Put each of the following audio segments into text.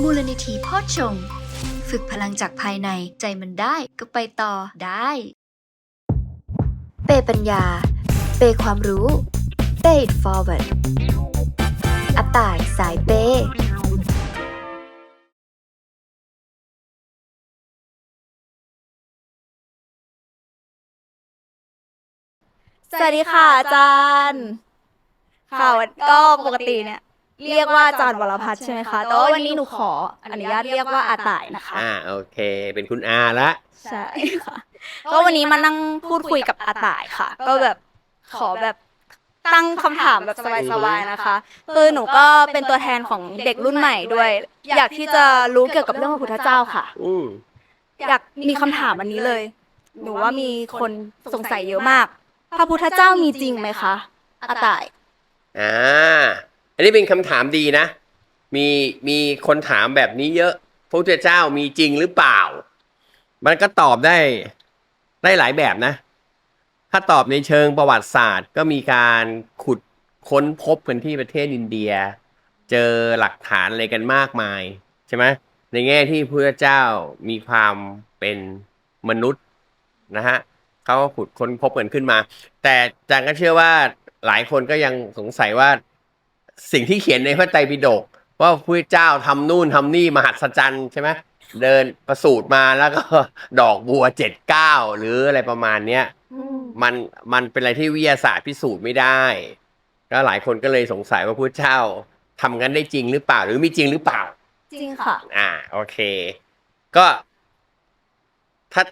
มูลนิธิพ่อชง ฝึกพลังจากภายในใจมันได้ก็ไปต่อได้ เปปัญญา เปความรู้ Pay it forward อัปต่ายสายเปสวัสดีค่ะอาจารย์ ค่ะวันก็ปกติเนี่ย เรียกว่าอาจารย์วรพัฒน์ใช่ไหมคะ แต่ว่าวันนี้หนูขออนุญาตเรียกว่าอาต่ายนะคะ อ่าโอเค เป็นคุณอาละ ใช่ค่ะ ก็วันนี้มานั่งพูดคุยกับอาต่ายค่ะ ก็แบบขอแบบตั้งคำถามแบบสบายๆนะคะ คือหนูก็เป็นตัวแทนของเด็กรุ่นใหม่ด้วย อยากที่จะรู้เกี่ยวกับเรื่องพระพุทธเจ้าค่ะ อืมอยากมีคำถามอันนี้เลย หนูว่ามีคนสงสัยเยอะมาก พระพุทธเจ้ามีจริงไหมคะอาต่าย อ่าอั นนี้เป็นคำถามดีนะ มีมีคนถามแบบนี้เยอะพระพุทธเจ้ามีจริงหรือเปล่า มันก็ตอบได้ได้หลายแบบนะ ถ้าตอบในเชิงประวัติศาสตร์ ก็มีการขุดค้นพบกันที่ประเทศอินเดีย เจอหลักฐานอะไรกันมากมาย ใช่ไหมในแง่ที่พระพุทธเจ้ามีความเป็นมนุษย์นะฮะเขาก็ขุดค้นพบกันขึ้นมา แต่อาจารย์ก็เชื่อว่าหลายคนก็ยังสงสัยว่า สิ่งที่เขียนในพระไตรปิฎกว่าพระพุทธเจ้าทำนู่นทำนี่มหัศจรรย์ใช่ไหมเดินประสูติมาแล้วก็ดอกบัวเจ็ดเก้าหรืออะไรประมาณเนี้ยมันมันเป็นอะไรที่วิทยาศาสตร์พิสูจน์ไม่ได้ก็หลายคนก็เลยสงสัยว่าพระพุทธเจ้าทำงั้นได้จริงหรือเปล่า หรือมีจริงหรือเปล่า จริงค่ะ อ่า โอเค ก็ ถ้า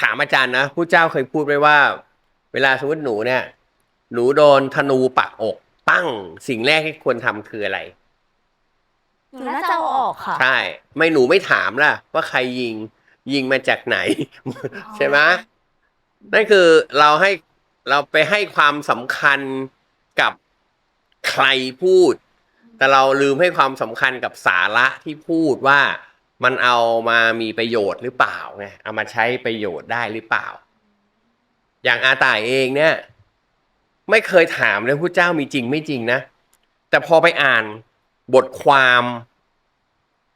ถามอาจารย์นะผู้เจ้าเคยพูดไว้ว่า เวลาสมมติหนูเนี่ย หนูโดนธนูปักอก ปั้งสิ่งแรกที่ควรทำคืออะไร หนูน่าจะเอาออกค่ะ ใช่ ไม่หนูไม่ถามล่ะ ว่าใครยิงยิงมาจากไหน ใช่ไหมนั่นคือเราให้เราไปให้ความสำคัญกับใครพูด แต่เราลืมให้ความสำคัญกับสาระที่พูดว่ามันเอามามีประโยชน์หรือเปล่าไงเอามาใช้ประโยชน์ได้หรือเปล่า อย่างอาต่ายเองเนี่ย ไม่เคยถามเลยพระเจ้ามีจริงไม่จริงนะ แต่พอไปอ่านบทความ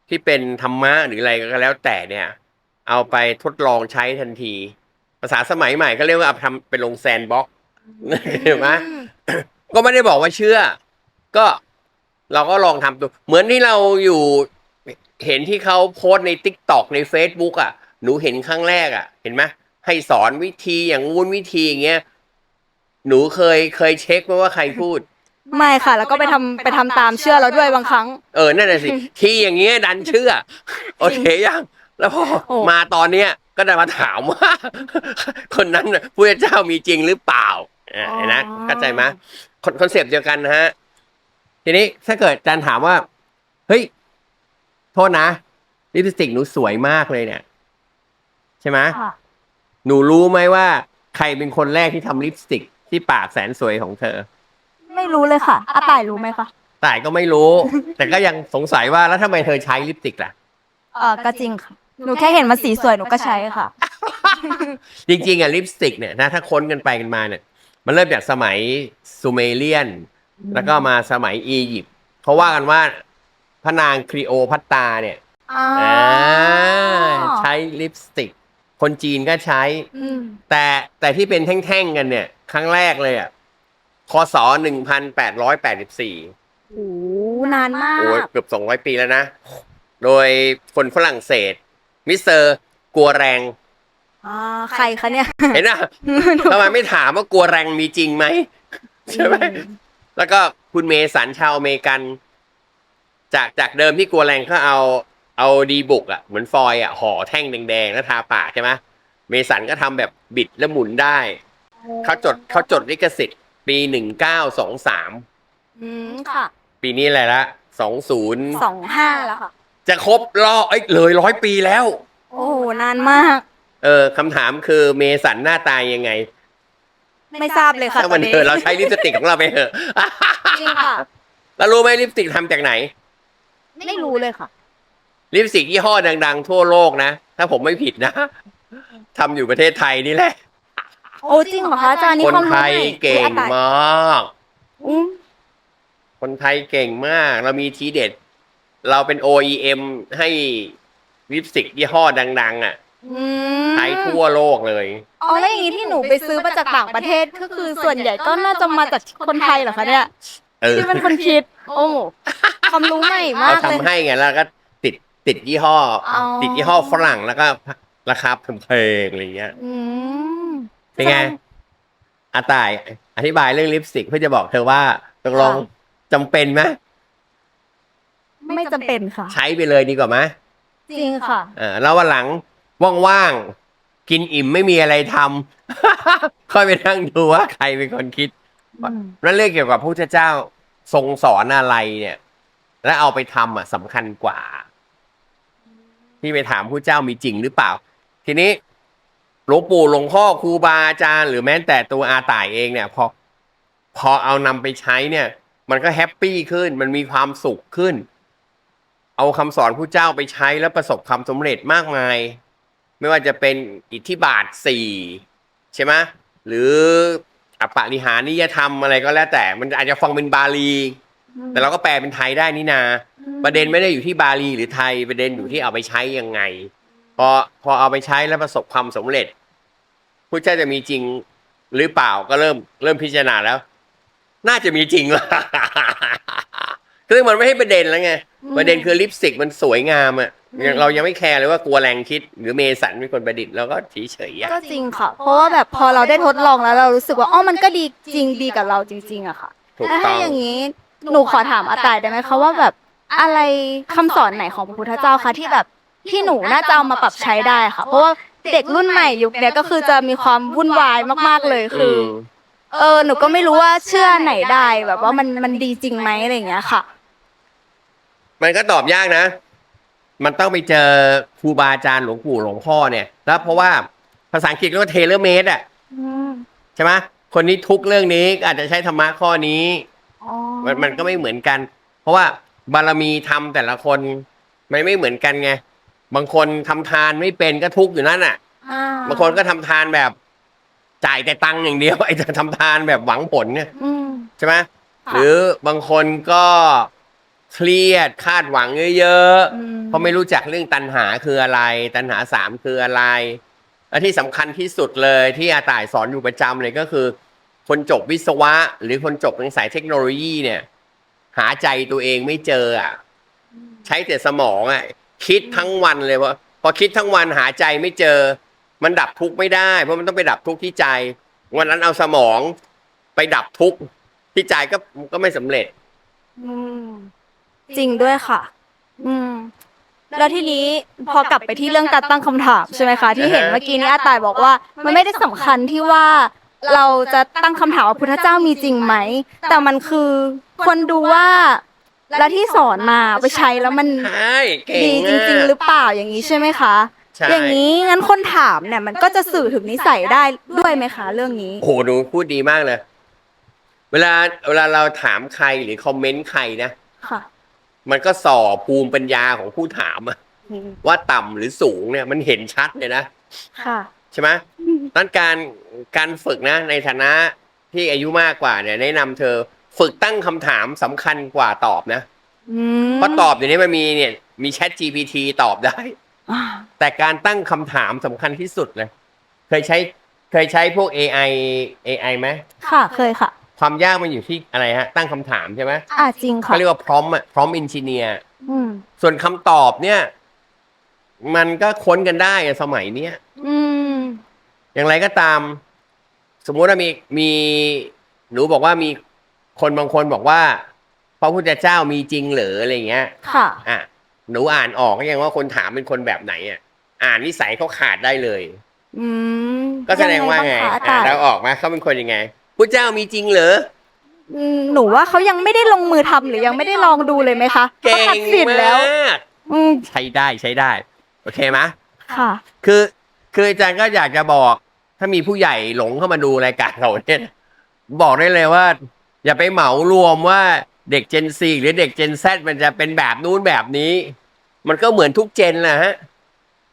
ที่เป็นธรรมะหรืออะไรก็แล้วแต่เนี่ย เอาไปทดลองใช้ทันที ภาษาสมัยใหม่ก็เรียกว่าเอาทำเป็นลงแซนบ็อกเห็นไหมก็ไม่ได้บอกว่าเชื่อ ก็เราก็ลองทำดูเหมือนที่เราอยู่เห็นที่เขาโพสใน t ิ k t o k ใน Facebook อะ หนูเห็นครั้งแรกอะ เห็นไหมให้สอนวิธีอย่างงู้นวิธีอย่างเงี้ย หนูเคยเคยเช็คไหมว่าใครพูด ไม่ค่ะ แล้วก็ไปทำไปทำตามเชื่อแล้วด้วยบางครั้ง เออนั่นแหะสิ ที่อย่างเงี้ยดันเชื่อ โอเคยังแล้วพอโอ้ มาตอนเนี้ยก็ได้มาถามว่า คนนั้นน่ะพระเจ้ามีจริงหรือเปล่าอ่าเห็นนะเข้าใจไหมคอนคอนเซปต์เดียวกันนะฮะ ทีนี้ถ้าเกิดอาจารย์ถามว่า เฮ้ย โทษนะลิปสติกหนูสวยมากเลยเนี่ย ใช่ไหม ค่ะ หนูรู้ไหมว่า ใครเป็นคนแรกที่ทำลิปสติก ที่ปากแสนสวยของเธอ ไม่รู้เลยค่ะอาต่ายรู้ไหมคะแต่ก็ไม่รู้ แต่ก็ยังสงสัยว่าแล้วทำไมเธอใช้ลิปสติกล่ะ เออก็จริงค่ะ หนูแค่เห็นมันสีสวยหนูก็ใช้ค่ะ จริงๆอะลิปสติกเนี่ยนะถ้าค้นกันไปกันมาเนี่ย มันเริ่มจากสมัยซูเมเรียน แล้วก็มาสมัยอียิปต์เขาว่ากันว่าพระนางครีโอพัตตราเนี่ยอ๋ออ่าใช้ลิปสติก คนจีนก็ใช้ อืมแต่แต่ที่เป็นแท่งๆกันเนี่ย ครั้งแรกเลยอะคศหนึ่งพันแปดร้อยแปดสิบสี่โอ้นานมาโอ้ยก เกือบสองร้อยปีแล้วนะ โดยคนฝรั่งเศส มิสเตอร์กัวแรง อ่าใครคะเนี่ย เห็นอะ ทำไมไม่ถามว่ากลัวแรงมีจริงไหม ใช่ไหม แล้วก็คุณเมสันชาวอเมริกัน จากจากเดิมที่กลัวแรงเขาเอา เอาดีบุกอะเหมือนฟอยล์อะห่อแท่งแดงๆแล้วทาปากใช่ไหมเมสันก็ทำแบบบิดแล้วหมุนได้ เขาจดเขาจดลิขสิทธิ์ปีหนึ่งเก้าสองสามอืมค่ะปีนี้อะไรละสองศูนย์สองห้าแล้วค่ะ จะครบรอบเอ้ยเลยร้อยปีแล้ว โอ้โหนานมาก เออคำถามคือเมสันหน้าตายยังไง ไม่ทราบเลยค่ะถ้ามันตอนนี้เถอะเราใช้ลิปสติกของเราไปเถอะ จริงค่ะ แล้วรู้ไหมลิปสติกทำจากไหน ไม่รู้เลยค่ะ ลิปสติกยี่ห้อดัง ๆ ทั่วโลกนะ ถ้าผมไม่ผิดนะทำอยู่ประเทศไทยนี่แหละ โอ้จริงเหรอคะอาจารย์นี่คนความรู้ไทยใหม่เก่งอุ๊ยอาต่ายมาก อืมคนไทยเก่งมาก เรามีทีเด็ด เราเป็น OEM ให้ลิปสติกยี่ห้อดัง ๆ อะอืมใช้ทั่วโลกเลย อ๋อแล้วอย่างนี้ที่หนูไปซื้อมาจากต่างประเทศก็คือส่วนใหญ่ก็น่าจะมาจากคนไทยเหรอคะเนี่ยเออที่เป็นคนคิด โอ้ความรู้ใหม่มาเรากเลย ทำให้ไงแล้วก็ ติดติดยี่ห้อออ ติดยี่ห้อฝรั่งแล้วก็ราคาแพงๆอะไรเงี้ย อืมเป็นไงอาตายอธิบายเรื่องลิปสติกเพื่อจะบอกเธอว่าตกลงจำเป็นไหมไม่จำเป็นค่ะ ใช้ไปเลยดีกว่าไหมจริงค่ะ เออแล้ววันหลังว่างๆกินอิ่มไม่มีอะไรทำ ค่อยไปนั่งดูว่าใครเป็นคนคิด อืมนั่นเรื่องเกี่ยวกับพระพุทธเจ้าทรงสอนอะไรเนี่ย แล้วเอาไปทำอะสำคัญกว่า ที่ไปถามพระเจ้ามีจริงหรือเปล่า ทีนี้หลวงปู่หลวงพ่อครูบาอาจารย์หรือแม้แต่ตัวอาต่ายเองเนี่ยพอพอเอานำไปใช้เนี่ย มันก็แฮปปี้ขึ้น มันมีความสุขขึ้น เอาคำสอนพระเจ้าไปใช้แล้วประสบความสำเร็จมากมาย ไม่ว่าจะเป็นอิทธิบาทสี่ใช่ไหมหรืออปาริหานิยธรรมอะไรก็แล้วแต่ มันอาจจะฟังเป็นบาลี แต่เราก็แปลเป็นไทยได้นี่นา ประเด็นไม่ได้อยู่ที่บาลีหรือไทยประเด็นอยู่ที่เอาไปใช้ยังไง พอพอเอาไปใช้แล้วประสบความสำเร็จพระเจ้าจะมีจริงหรือเปล่าก็เริ่มเริ่มพิจารณาแล้ว น่าจะมีจริงละคือมันไม่ให้ประเด็นแล้วไงประเด็นคือลิปสติกมันสวยงามอะยังเรายังไม่แคร์เลยว่ากลัวแรงคิด หรือเมสันเป็นคนประดิษฐ์เราก็เฉยๆอะก็จริงค่ะ เพราะว่าแบบพอเราได้ทดลองแล้วเรารู้สึกว่าอ๋อมันก็ดีจริงดีกับเราจริง ๆอะค่ะถูกแล้วต้ถ้าองอย่างนี้หนูขอถามอาตายได้ไหมคะว่าแบบ อะไรคำสอนไหนของพระพุทธเจ้าคะที่แบบที่หนูน่าจะเอามาปรับใช้ได้ค่ะ เพราะว่าเด็กรุ่นใหม่ยุคเนี้ยก็คือจะมีความวุ่นวายมาก ๆเลยคือมอเออหนูก็ไม่รู้ว่าเชื่อไหนได้แบบว่ามันมันดีจริงไหมอะไรอย่างเงี้ยค่ะ มันก็ตอบยากนะ มันต้องไปเจอครูบาอาจารย์หลวงปู่หลวงพ่อเนี่ยแล้วเพราะว่าภาษาอังกฤษเรียกว่าเทเลเมดอะอืมใช่ไหมคนนี้ทุกเรื่องนี้ก็อาจจะใช้ธรรมะข้อนี้ อ๋อ มันมันก็ไม่เหมือนกัน เพราะว่า บารมีทำแต่ละคนมันไม่เหมือนกันไง บางคนทำทานไม่เป็นก็ทุกข์อยู่นั่นอะอ่บางคนก็ทำทานแบบ จ่ายแต่ตังค์อย่างเดียวไอ้จะทำทานแบบหวังผลเนี่ยอืมใช่ไหมค่ะหรือบางคนก็เครียดคาดหวังเยอะอืมๆเพราะไม่รู้จักเรื่องตัณหาคืออะไร ตัณหาสามคืออะไรและที่สำคัญที่สุดเลยที่อาต่ายสอนอยู่ประจำเลยก็คือ คนจบวิศวะ หรือคนจบทางสายเทคโนโลยีเนี่ย หาใจตัวเองไม่เจออะใช้แต่สมองอะคิดทั้งวันเลยว่าพอคิดทั้งวันหาใจไม่เจอ มันดับทุกข์ไม่ได้ เพราะมันต้องไปดับทุกข์ที่ใจ วันนั้นเอาสมองไปดับทุกข์ที่ใจก็ก็ไม่สำเร็จอืมจริงด้วยค่ะ อืม แล้วทีนี้พอกลับไปที่เรื่องการตั้งคำถามใช่ไหมคะ ที่เห็นเมื่อกี้นี้อาตายบอกว่า มันไม่ได้สำคัญที่ว่า เราจะตั้งคำถามว่าพุทธเจ้ามีจริงไหม แต่มันคือควรดูว่า แล้วที่สอนมาไปใช้แล้วมันใช่เก่งดีจริง ๆ หรือเปล่าอย่างนี้ใช่ไหมคะ ใช่อย่างนี้งั้นคนถามเนี่ยมันก็จะสื่อถึงนิสัยได้ด้วยไหมคะ เรื่องนี้ โอ้โหหนูพูดดีมากเลย เวลาเวลาเราถามใครหรือคอมเมนต์ใครนะ ค่ะ มันก็สอบภูมิปัญญาของผู้ถามอะว่าต่ำหรือสูงเนี่ย มันเห็นชัดเลยนะ ค่ะ ใช่ไหม นั้นการการฝึกนะในฐานะที่อายุมากกว่าเนี่ยแนะนำเธอฝึกตั้งคำถามสำคัญกว่าตอบนะ อืมเพราะตอบเดี๋ยวนี้มันมีเนี่ยมี Chat GPT ตอบได้ อ่าแต่การตั้งคำถามสำคัญที่สุดเลย เคยใช้เคยใช้พวก AI AI ไหมค่ะเคยค่ะ ความยากมันอยู่ที่อะไรฮะ ตั้งคำถามใช่ไหมอ่าจริงค่ะ เขาเรียกว่าพร้อมอะพร้อมอินจิเนียร์อืมส่วนคำตอบเนี่ย มันก็ค้นกันได้อะสมัยเนี้ย อืม อย่างไรก็ตาม สมมุติว่ามีมีหนูบอกว่ามีคนบางคนบอกว่า พระพุทธเจ้ามีจริงเหรืออะไรเงี้ย ค่ะ อะหนูอ่านออกก็ยังว่าคนถามเป็นคนแบบไหนอะ อ่านนิสัยเขาขาดได้เลย อืมก็แสดงว่าไงยับ้คะอาอ่าจารย์เราออกมาเขาเป็นคนยังไงพุทธเจ้ามีจริงเหรอ อืมหนูว่าเขายังไม่ได้ลงมือทำหรือยังไม่ได้ลองดูเลยไหมคะเก่เขาตัดงสินมาแล้ว กอืมใช้ได้ใช้ได้ โอเคไหมค่ะ คือ คืออาจารย์ก็อยากจะบอก ถ้ามีผู้ใหญ่หลงเข้ามาดูรายการเราเนี่ยบอกได้เลยว่า อย่าไปเหมารวมว่าเด็ก Gen Z หรือเด็ก Gen Z มันจะเป็นแบบนู้นแบบนี้ มันก็เหมือนทุกเจนแหละฮะ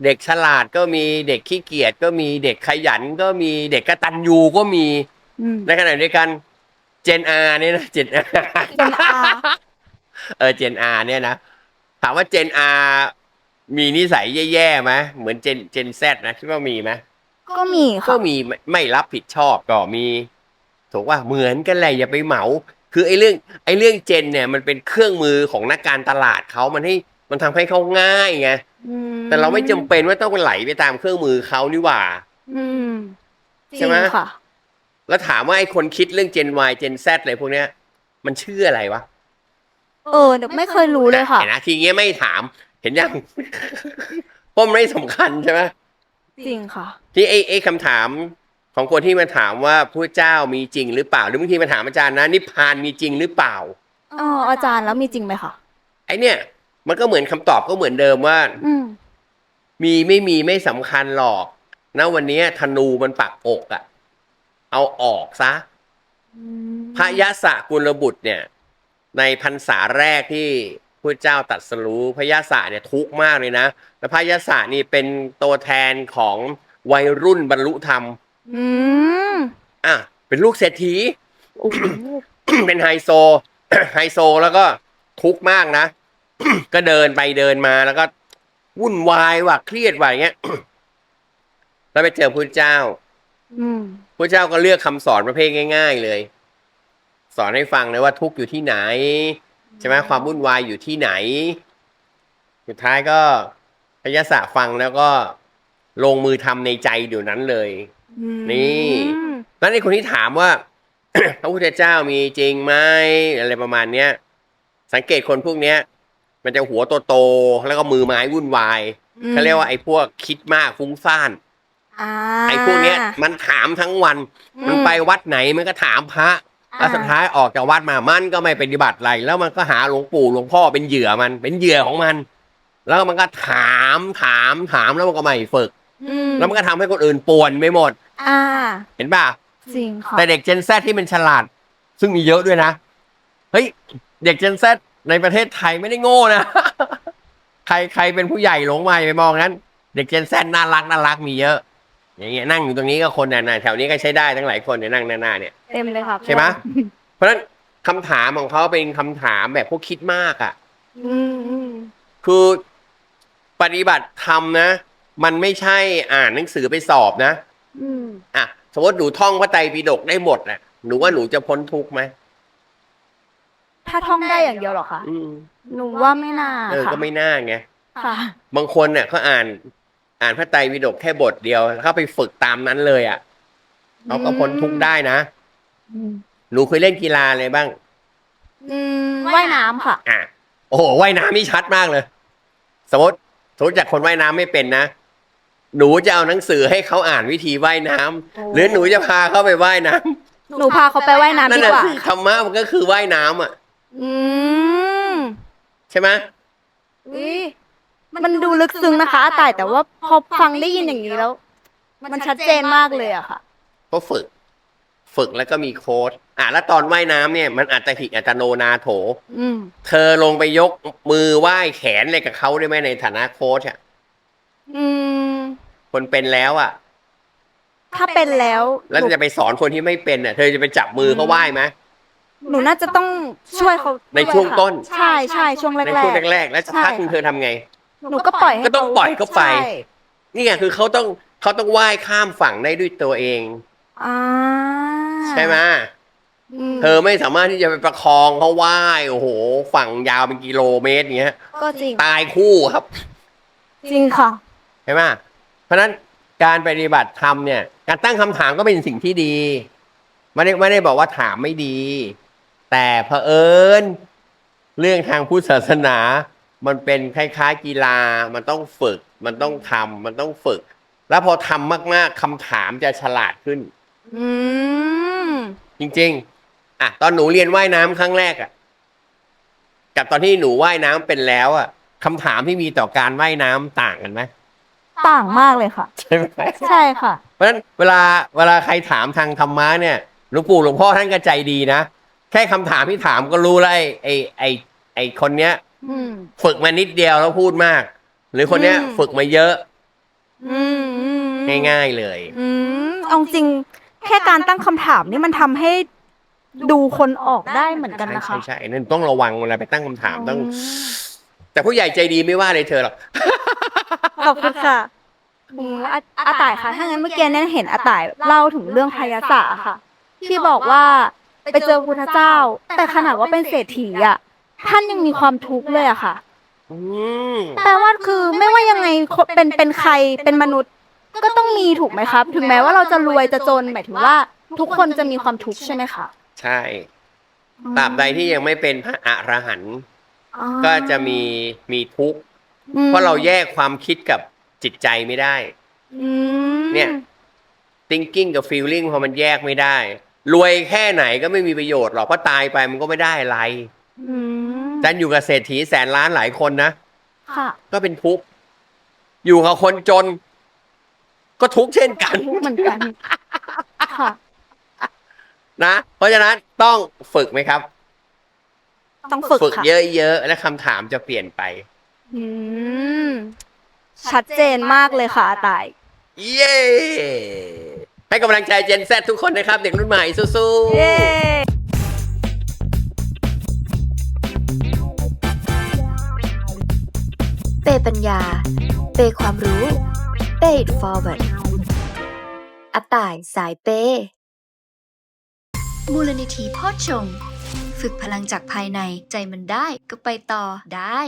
เด็กฉลาดก็มีเด็กขี้เกียจก็มีเด็กขยันก็มีเด็กกตัญญูก็มีอืมในขณะเดียวกัน Gen R เนี่ยนะ Gen R Gen R เออ Gen R เนี่ยนะถามว่าเจนอามีนิสัยแย่ๆไหมเหมือนเจนเจนแซนะคิดว่ามีไหม ก็มีก็ค่ะ มีไม่ไม่รับผิดชอบก็มี ถูกว่าเหมือนกันแหละอย่าไปเหมา คือไอ้เรื่องไอ้เรื่องเจนเนี่ยมันเป็นเครื่องมือของนักการตลาดเขามันให้มันทำให้เขาง่ายไงอืมแต่เราไม่จำเป็นว่าต้องไหลไปตามเครื่องมือเขานี่หว่า อืมใช่ไหม จริงค่ะ แล้วถามว่าไอ้คนคิดเรื่อง Gen Y Gen Z อะไรพวกเนี้ย มันชื่ออะไรวะเออเดี๋ยวไม่เคยรู้เลยค่ะ เห็นนะทีเงี้ยไม่ถาม เห็นยัง เพราะมันไม่สำคัญใช่ไหม จริงค่ะ ที่ไอ้ไอ้คำถามของคนที่มาถามว่าพระเจ้ามีจริงหรือเปล่า หรือบางทีมาถามอาจารย์นะนิพพานมีจริงหรือเปล่าอ๋ออาจารย์แล้วมีจริงไหมคะไอ้เนี่ย มันก็เหมือนคำตอบก็เหมือนเดิมว่า อืมมีไม่มีไม่สำคัญหรอกณวันนี้ธนูมันปักอกอะเอาออกซะพระยะสะกุลบุตรเนี่ย ในพรรษาแรกที่ พระเจ้าตรัดสรู้พระยะสะเนี่ยทุกข์มากเลยนะ แล้วพระยะสะนี่เป็นตัวแทนของวัยรุ่นบรรลุธรรมอืมอะเป็นลูกเศรษฐีโอ้โหเป็นไฮโซ ไฮโซแล้วก็ทุกข์มากนะ ก็เดินไปเดินมาแล้วก็วุ่นวายว่ะเครียดว่ะอย่างเงี้ยแล้วไปเจอพระเจ้าอืมพระเจ้าก็เลือกคำสอนประเภทง่าย ๆ เลย สอนให้ฟังเลยว่าทุกข์อยู่ที่ไหน ใช่ไหมความวุ่นวายอยู่ที่ไหน สุดท้ายก็พยาศะฟังแล้วก็ลงมือทำในใจเดี๋ยวนั้นเลย นี่อืมนั้นไอ้คนที่ถามว่าพระพุทธเจ้ามีจริงไหมอะไรประมาณเนี้ย สังเกตคนพวกเนี้ย มันจะหัวโตๆแล้วก็มือไม้วุ่นวายเขาเรียกว่าไอ้พวกคิดมากฟุ้งซ่านอ่าไอ้พวกเนี้ย มันถามทั้งวัน มันไปวัดไหนมันก็ถามพระ แล้วสุดท้ายออกจากวัดมามันก็ไม่ปฏิบัติอะไร แล้วมันก็หาหลวงปู่หลวงพ่อเป็นเหยื่อมัน เป็นเหยื่อของมัน แล้วมันก็ถามถามถามแล้วมันก็ไม่ฝึก อืมแล้วมันก็ทำให้คนอื่นป่วนไปหมด อ่า เห็นป่ะ จริงค่ะ แต่เด็กเจนแซที่มันฉลาด ซึ่งมีเยอะด้วยนะ เฮ้ย เด็กเจนแซในประเทศไทยไม่ได้โง่นะ ใครใครเป็นผู้ใหญ่หลงมาอย่าไปมองงั้น เด็กเจนแซน่ารักน่ารักมีเยอะ อย่างเงี้ยนั่งอยู่ตรงนี้ก็คนน่ะแถวนี้ก็ใช้ได้ทั้งหลายคนเนี่ยนั่งหน้าๆเนี่ยเต็มเลยค่ะใช่ไหมเพราะฉะนั้นคำถามของเขาเป็นคำถามแบบพวกคิดมากอะ่ะอืมอืมคือปฏิบัติธรรมนะ มันไม่ใช่อ่านหนังสือไปสอบนะอืมอะสมมติหนูท่องพระไตรปิฎกได้หมดน่ะหนูว่าหนูจะพ้นทุกข์ไหมถ้าท่องได้อย่างเดียวเหรอคะอืมหนูว่าไม่น่าเออค่ะก็ไม่น่าไงค่ะบางคนเนี่ยเขาอ่าน อ่านพระไตรปิฎกแค่บทเดียวแล้วเขาไปฝึกตามนั้นเลยอะเขาก็พ้นทุกข์ได้นะอืมหนูเคยเล่นกีฬาอะไรบ้าง อืมว่ายน้ำค่ะ อะโอ้โหว่ายน้ำนี่ชัดมากเลย สมมติสมมติจากคนว่ายน้ำไม่เป็นนะหนูจะเอาหนังสือให้เขาอ่านวิธีว่ายน้ำโอ้หรือหนูจะพาเขาไปว่ายน้ำหนูพาเขาไปว่ายน้ำนั่ดีนกน่ะว่าสิธรรมะมันก็คือว่ายน้ำอะ อืมใช่ไหมอุ๊ย มันดูลึกซึ้งนะคะอาต่ายแต่ว่าพอฟังได้ยินอย่างนี้แล้ว มันชัดเจนมากเลยอะค่ะ ก็ฝึก ฝึกแล้วก็มีโค้ดอะแล้วตอนว่ายน้ำเนี่ยมันอัตหิอัตโนนาโถ อืม เธอลงไปยกมือไหว้แขนอะไรกับเขาได้ไหมในฐานะโค้ชอะอืม คนเป็นแล้วอะ ถ้าเป็นแล้ว แล้วหนูจะไปสอนคนที่ไม่เป็นอะ เธอจะไปจับมือเขาไหว้ไหม หนูน่าจะต้องช่วยเขาในช่วงต้น ใช่ใช่ช่วงแรกในช่วงแรกๆ แล้วสักพักหนึงเธอทำไงๆ หนูก็ปล่อยให้ก็ต้องปล่อยเขาไป ใช่นี่ไงคือเขาต้องเขาต้องว่ายข้ามฝั่งได้ด้วยตัวเอง อ่าใช่ไหมมเธอไม่สามารถที่จะไปประคองเขาว่ายโอ้โห ฝั่งยาวเป็นกิโลเมตรอย่างเงี้ย ก็จริง ตายคู่ครับ จริงค่ะ ใช่ไหมเพราะฉะนั้นการปฏิบัติธรรมเนี่ย การตั้งคำถามก็เป็นสิ่งที่ดี ไม่ได้ไม่ได้บอกว่าถามไม่ดี แต่เผอิญเรื่องทางพุทธศาสนา มันเป็นคล้ายๆกีฬา มันต้องฝึก มันต้องทำมันต้องฝึก แล้วพอทำมากๆคำถามจะฉลาดขึ้น อืม จริงๆ อะ ตอนหนูเรียนว่ายน้ำครั้งแรกอะ กับตอนที่หนูว่ายน้ำเป็นแล้วอะคำถามที่มีต่อการว่ายน้ำต่างกันไหมต่างมากเลยค่ะ ใช่ไหมใช่ค่ะ เพราะฉะนั้นเวลาเวลาใครถามทางธรรมะเนี่ยหลวงปู่หลวงพ่อท่านก็ใจดีนะ แค่คำถามที่ถามก็รู้แล้วไอ้ไอ้ไอ้ไอ้คนเนี้ย อืม ฝึกมานิดเดียวแล้วพูดมาก หรือคนเนี้ย อืม ฝึกมาเยอะอืมอืมง่ายๆเลย อืมเอาจริงแค่การตั้งคำถามนี่มันทำให้ดูคนออกได้เหมือนกันใช่นะคะ ใช่ใช่นั่นต้องระวังเวลาไปตั้งคำถามต้องแต่ผู้ใหญ่ใจดีไม่ว่าเลยเธอหรอก ขอบคุณค่ะอืมอาอาต่ายค่ะ ถ้างั้นเมื่อกี้เนี่ยเห็นอาต่ายเล่าถึงเรื่องพยาศาสตร์ค่ะ ที่บอกว่าไปเจอพระพุทธเจ้า แต่ขนาดว่าเป็นเศรษฐีอะ ท่านยังมีความทุกข์เลยอะค่ะ อืมแปลว่าคือไม่ว่ายังไงคนเป็นเป็นใครเป็นมนุษย์ก็ต้องมีถูกไหมครับ ถึงแม้ว่าเราจะรวยจะจนหมายถึงว่า ทุกคนจะมีความทุกข์ใช่ไหมคะใช่ตราบใดที่ยังไม่เป็นพระอรหันต์อ๋อก็จะมีมีทุกข์ อืมเพราะเราแยกความคิดกับจิตใจไม่ได้ อืมเนี่ย thinking กับ feeling พอมันแยกไม่ได้ รวยแค่ไหนก็ไม่มีประโยชน์หรอกเพราะตายไปมันก็ไม่ได้อะไร อืม แต่อยู่กับเศรษฐีแสนล้านหลายคนนะ ค่ะ ก็เป็นทุกข์ อยู่กับคนจน ก็ทุกข์เช่นกันทุกข์เหมือนกัน ค่ะ นะ เพราะฉะนั้นต้องฝึกไหมครับ ต้องฝึกฝึกค่ะเยอะๆ และคำถามจะเปลี่ยนไป อืมชัดเจนมากเลยค่ะอาต่าย เย้ ให้กำลังใจเจนแซทุกคนนะครับ เด็กรุ่นใหม่สู้เย้ เปปัญญา เปความรู้ เปดฟอร์เวิร์ดอัตายสายเป มูลนิธิพ่อชง ฝึกพลังจากภายในใจมันได้ก็ไปต่อได้